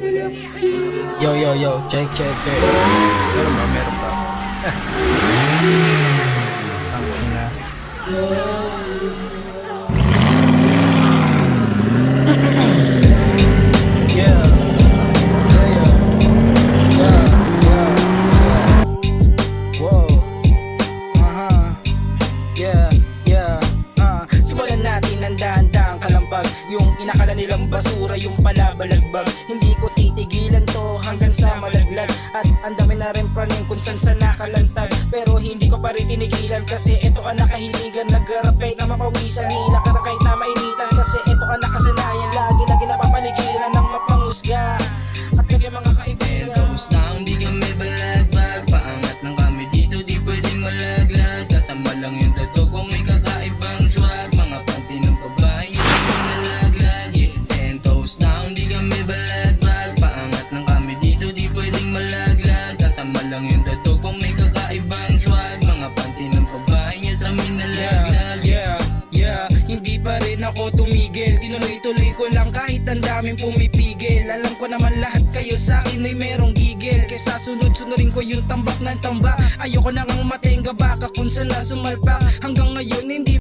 Yo, yo, yo, check, check, check. Meron ba, meron ba? Ang ina. Nilang basura, yung pala balagbag Hindi ko titigilan to hanggang sa malaglag. At ang dami na rin praning kung saan sa nakalantag Pero hindi ko pa rin tinigilan kasi ito ang nakahiligan Naggarapay na mapawisan nila Kaya kahit na mainitan. Kasi ito ang nakasanayan Lagi-lagi napapaligiran ng mapangusga At kaya mga kaibigan. Toes down, di kami balagbag. Paangat ng kami dito, di pwedeng malaglag. Kasama lang yung tato Kasama lang yung tato kung may kakaibang swag. Mga panty ng babae, niya sa amin nalaglag Yeah, yeah, hindi pa rin ako tumigil. Tinuloy-tuloy ko lang kahit ang daming pumipigil. Alam ko naman lahat kayo sa akin ay merong gigil Kesa sunod-sunurin ko yung tambak ng tamba Ayoko na ngang matenga baka kung saan na sumalpak. Hanggang ngayon hindi